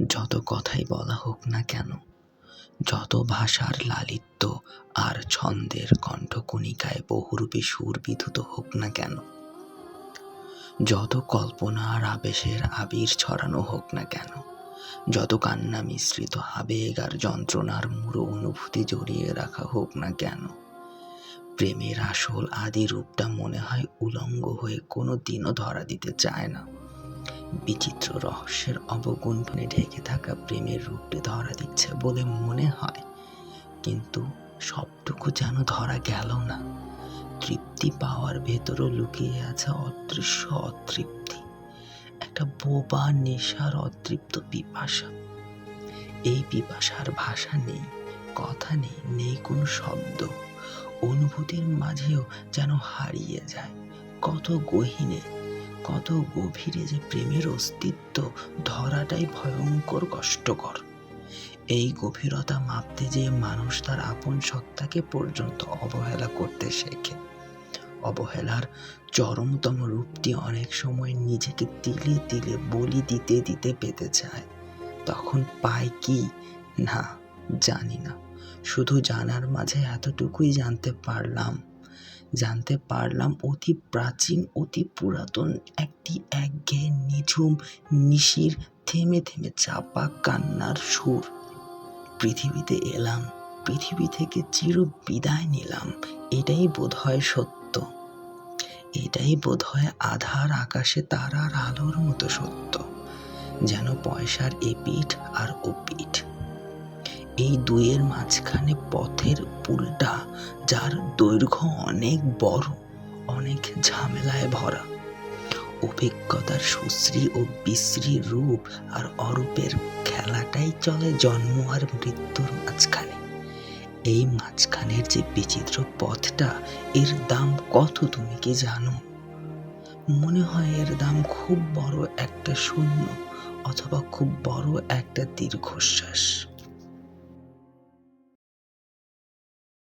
যত কথাই বলা হোক না কেন, যত ভাষার লালিত্য আর ছন্দের কণ্ঠকণিকায় বহুরূপী সুর বিধুত হোক না কেন, যত কল্পনা আর আবেশের আবির ছড়ানো হোক না কেন, যত কান্না মিশ্রিত আবেগ আর যন্ত্রণার মুড়ো অনুভূতি জড়িয়ে রাখা হোক না কেন, প্রেমের আসল আদি রূপটা মনে হয় উলঙ্গ হয়ে কোনো দিনও ধরা দিতে চায় না। বিচিত্র রহস্যের অবগুণ্ঠনে ঢেকে থাকা প্রেমের রূপটি ধরা দিচ্ছে বলে মনে হয়। কিন্তু সবটুকু যেন ধরা গেল না। তৃপ্তি পাওয়ার ভেতরও লুকিয়ে আছে অদৃশ্য অতৃপ্তি। একটা বোবা নেশার অতৃপ্ত পিপাসা। এই পিপাসার ভাষা নেই, কথা নেই নেই কোনো শব্দ। অনুভূতির মাঝেও যেন হারিয়ে যায়। কত গহীনে কত গভীরে যে প্রেমের অস্তিত্ব, ধরাটাই ভয়ঙ্কর, কষ্টকর। এই গভীরতা মাপতে যে মানুষ তার আপন সত্তাকে পর্যন্ত অবহেলা করতে শেখে। অবহেলার চরমতম রূপটি অনেক সময় নিজেকে তিলে তিলে বলি দিতে দিতে পেতে চায়। তখন পায় কি? না, জানি না। শুধু জানার মাঝে এতটুকুই জানতে পারলাম জানতে পারলাম অতি প্রাচীন, অতি পুরাতন একটি একঘেয়ে নিঝুম নিশির থেমে থেমে চাপা কান্নার সুর। পৃথিবীতে এলাম, পৃথিবী থেকে চির বিদায় নিলাম, এটাই বোধহয় সত্য। এটাই বোধহয় আধার আকাশে তারার আলোর মতো সত্য, যেন পয়সার এপিঠ আর ওপিঠ এই দুইয়ের মাঝখানে পথের পুলটা যার দৈর্ঘ্য অনেক বড়, অনেক ঝামেলায় ভরা। অভিজ্ঞতার সুশ্রী ও বিশ্রী রূপ আর অরূপের খেলাটাই চলে জন্ম আর মৃত্যুর মাঝখানে। এই মাঝখানের যে বিচিত্র পথটা, এর দাম কত তুমি কি জানো? মনে হয় এর দাম খুব বড় একটা শূন্য অথবা খুব বড় একটা দীর্ঘশ্বাস।